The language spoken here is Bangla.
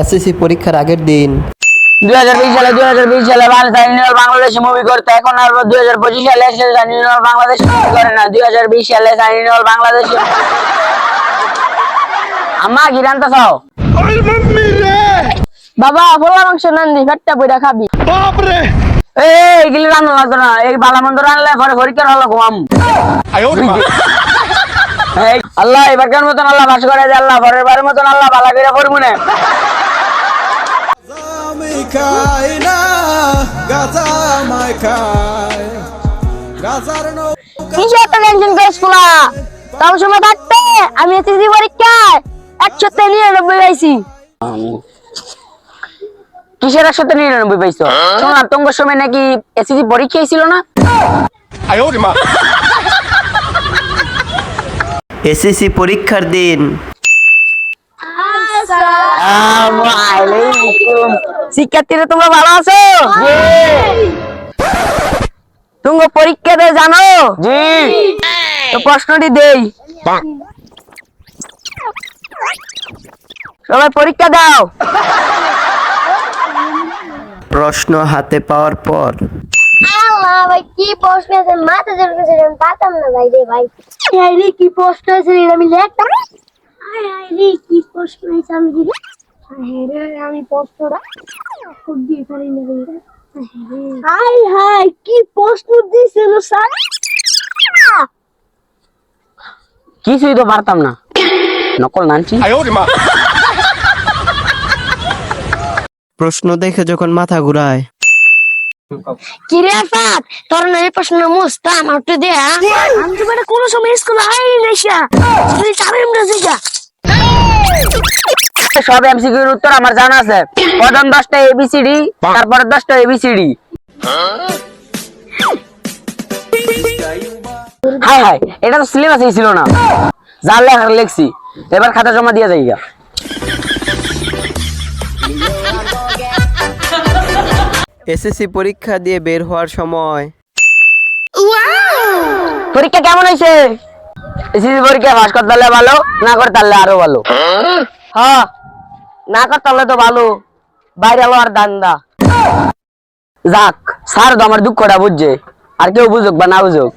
এসএসসি পরীক্ষার আগের দিন। দুই হাজার বিশ সালে দুই হাজার বিশ সালে সাইনিয়াল মুভি করতে। এখন আর দুই হাজার পঁচিশ সালে এসে সাইনিয়াল বাংলাদেশে মুভি করে না। দুই হাজার বিশ সালে সাইনিয়াল বাংলাদেশে আম্মা কি রান্তা চাও? বাবা পোলা মাংস নান্দি ফেটটা বইটা খাবি। এই এগুলি রান্না লাগতো না। এই বালা মন্দ রান্নলে পরে পরীক্ষার হলো ঘুমাম। আল্লাহ এবারকার মতন আল্লাহ বাস করে আল্লাহ পরের বারের মতন আল্লাহ বালা করে করব না। কিসে এত টেনশন করিস পোলা তাও সময় থাকতে আমি এসএসসি পরীক্ষায়। একশো নিরানব্বই পাইছি। কিসের নিরানব্বই পাইছো? শোনার তোমার সময় নাকি এসএসসি পরীক্ষাই ছিল না? এসএসসি পরীক্ষার দিন। শিক্ষার্থীরা তোমরা ভালো আছো? তুমি পরীক্ষা দিয়ে জানো? তো প্রশ্নটি দেই। সবাই পরীক্ষা দাও। প্রশ্ন হাতে পাওয়ার পর। ভাই কি প্রশ্ন আছে? মাথা জোর করে আমি পারতাম না ভাই রে ভাই। এই রে কি প্রশ্ন আছে আমি লিখতাম। কি প্রশ্ন আছে আমি দিদি হ্যাঁ আমি প্রশ্নটা খুব দিয়ে পারি না হাই হাই কি প্রশ্ন দিছিল স্যার? কিছুই তো পারতাম না। নকল নানছি প্রশ্ন দেখে যখন মাথা ঘুরায়। কি রে আফাত? তোর না এই প্রশ্ন মুস্তা আমার একটু দে হ্যাঁ? আমি তো কোনো সময় স্কুল হাই নেশা তুই চাবে আমরা জিগা সব এমসিকিউর উত্তর আমার জানা আছে। প্রথম দশটা এবিসিডি তারপরে দশটা এবিসিডি হাই হাই এটা তো সিলেবাসেই ছিল না। যা লেখার লেখছি। এবার খাতা জমা দিয়ে যাই গা। এসএসসি পরীক্ষা দিয়ে বের হওয়ার সময়। পরীক্ষা কেমন হয়েছে? এসএসসি পরীক্ষা পাস করতে পারলে ভালো না করতে পারলে আরও ভালো। হ্যাঁ। না করতে তো ভালো। বাইরে আলো আর দান্দা যাক, স্যার তো আমার দুঃখটা বুঝছে, আর কেউ বুঝুক বা না বুঝুক।